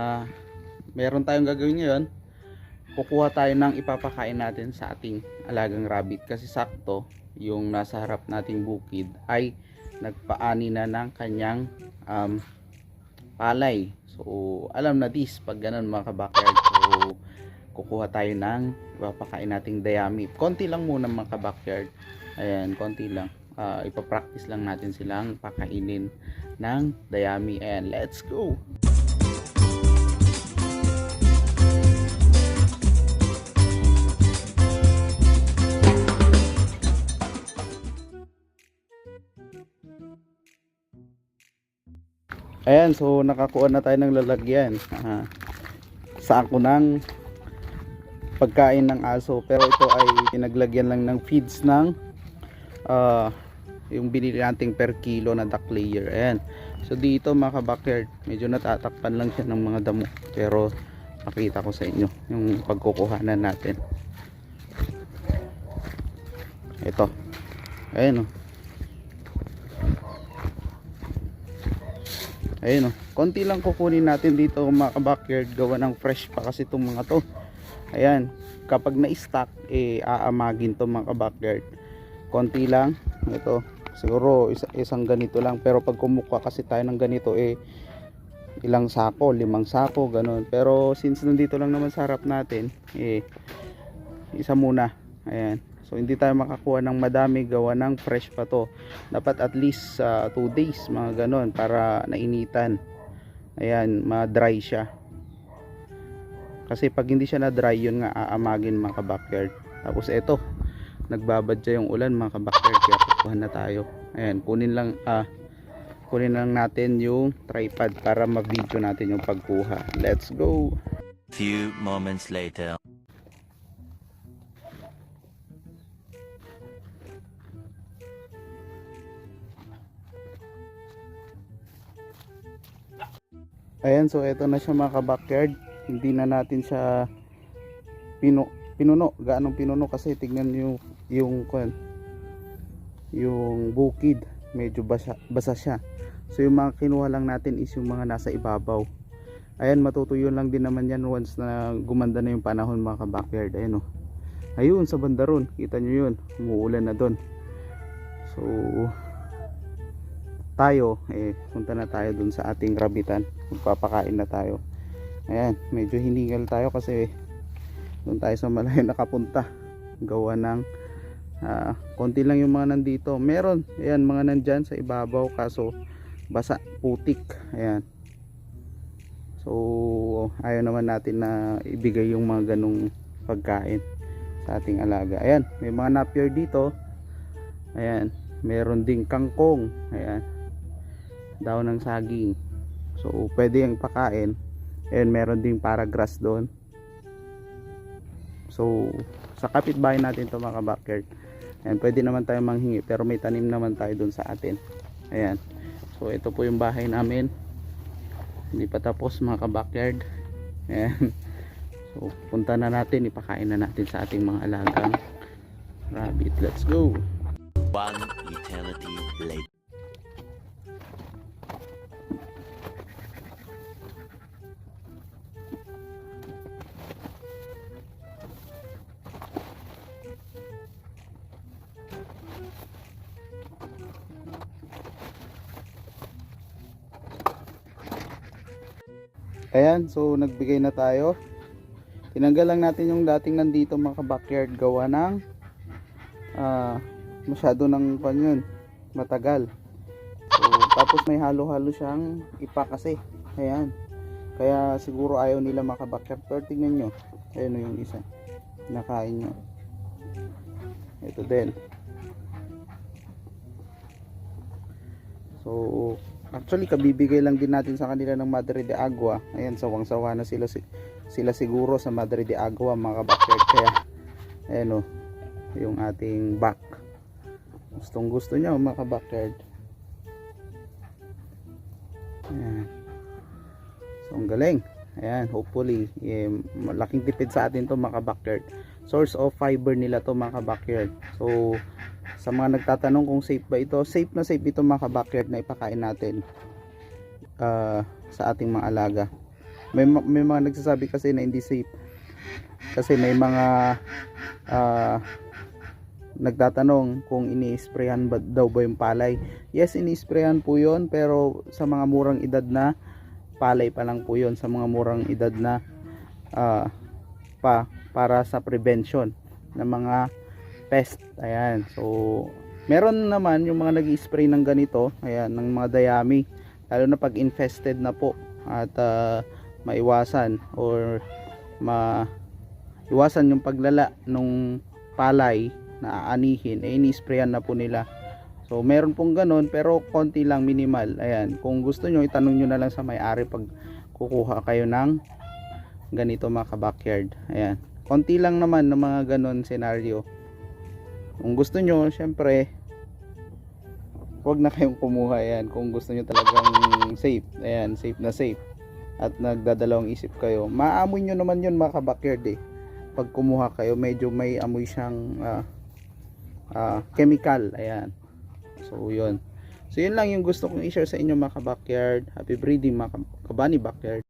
Ah, meron tayong gagawin ngayon. Kukuha tayo ng ipapakain natin sa ating alagang rabbit kasi sakto yung nasa harap nating bukid ay nagpaani na ng kanyang um, palay. So, alam na this pag ganun mga kabakyard. So, kukuha tayo ng ipapakain nating dayami. Konti lang muna mga kabakyard. Ayan, konti lang. Ah, ipapractice lang natin silang pakainin ng dayami. Ayan, let's go! Ayan, so nakakuha na tayo ng lalagyan. Ah, sa ako ng pagkain ng aso. Pero ito ay pinaglagyan lang ng feeds ng ah, yung binili nating per kilo na duck layer. Ayan. So dito mga kabakyard, medyo natatakpan lang siya ng mga damo. Pero makita ko sa inyo yung pagkukuhanan natin. Ito. Ayan oh. Ayun oh. Konti lang kukunin natin dito mga backyard gawa ng fresh pa kasi itong mga to. Ayan. Kapag na-stock eh aamagin to mga backyard. Konti lang. Ito. Siguro isa, isang ganito lang pero pag kumukuha kasi tayo ng ganito eh ilang sako, limang sako, ganun. Pero since nandito lang naman sa harap natin, eh isa muna. Ayan. So hindi tayo makakuha ng madami gawa ng fresh pa to. Dapat at least 2 days mga ganon para nainitan. Ayan, ma-dry siya. Kasi pag hindi siya na-dry yun nga aamagin mga ka-backyard. Tapos eto, nagbabadya yung ulan mga ka-backyard kaya kukuha na tayo. Ayan, kunin lang ah kunin lang natin yung tripod para ma-video natin yung pagkuha. Let's go. Few moments later. Ayan, so eto na siya mga ka-backyard. Hindi na natin siya pinu pinuno, gaanong pinuno kasi tignan niyo yung kwan yung bukid, medyo basa, basa siya. So yung mga kinuha lang natin is yung mga nasa ibabaw. Ayan, matutuyo lang din naman yan once na gumanda na yung panahon mga ka-backyard. Ayan oh. Ayun, sa banda ron. Kita nyo yun. Umuulan na doon. So, tayo, eh, punta na tayo dun sa ating rabitan. Magpapakain na tayo. Ayan, medyo hiningal tayo kasi doon tayo sa malayo nakapunta. Gawa ng ah, konti lang yung mga nandito. Meron, ayan, mga nandyan sa ibabaw kaso basa, putik. Ayan. So, ayaw naman natin na ibigay yung mga ganong pagkain sa ating alaga. Ayan, may mga napier dito. Ayan, meron ding kangkong. Ayan, daw ng saging. So, pwede yung pakain. And meron ding paragrass doon. So, sa kapitbahay natin to mga backyard. Ayan, pwede naman tayo manghingi pero may tanim naman tayo doon sa atin. Ayan. So, ito po yung bahay namin. Hindi pa tapos mga ka-backyard. Ayan. So, punta na natin. Ipakain na natin sa ating mga alagang rabbit. Let's go! One eternity later. Ayan, so nagbigay na tayo. Tinanggal lang natin yung dating nandito mga ka-backyard gawa ng ah, masyado ng pan matagal. So, tapos may halo-halo siyang ipa kasi. Ayan. Kaya siguro ayaw nila mga ka-backyard. Pero tingnan nyo. Ayan yung isa. Nakain nyo. Ito din. So, actually kabibigay lang din natin sa kanila ng Madre de Agua. Ayan, sawang-sawa na sila si- sila siguro sa Madre de Agua mga kabakert. Kaya, ayan o, yung ating back. Gustong gusto niya mga kabakert. Ayan. So, ang galing. Ayan, hopefully, eh, malaking tipid sa atin to mga kabakert. Source of fiber nila to mga kabakert. So, sa mga nagtatanong kung safe ba ito, safe na safe ito mga kabackyard na ipakain natin ah, sa ating mga alaga. may, ma- may mga nagsasabi kasi na hindi safe. Kasi may mga ah, nagtatanong kung ini-sprayan ba daw ba yung palay. Yes ini-sprayan po yon pero sa mga murang edad na palay pa lang po yon sa mga murang edad na ah, pa para sa prevention ng mga pest. Ayan so meron naman yung mga nag spray ng ganito ayan ng mga dayami lalo na pag infested na po at ah, maiwasan or ma iwasan yung paglala nung palay na aanihin eh ini-sprayan na po nila. So meron pong ganun pero konti lang minimal. Ayan kung gusto nyo itanong nyo na lang sa may-ari pag kukuha kayo ng ganito mga backyard ayan konti lang naman ng mga ganun senaryo kung gusto nyo syempre wag na kayong kumuha ayan kung gusto nyo talagang safe ayan safe na safe at nagdadalawang isip kayo. Maamoy nyo naman yun mga backyard eh. Pag kumuha kayo medyo may amoy siyang ah, ah, chemical ayan. So yun. So yun lang yung gusto kong i-share sa inyo mga backyard happy breeding mga ka- kabani backyard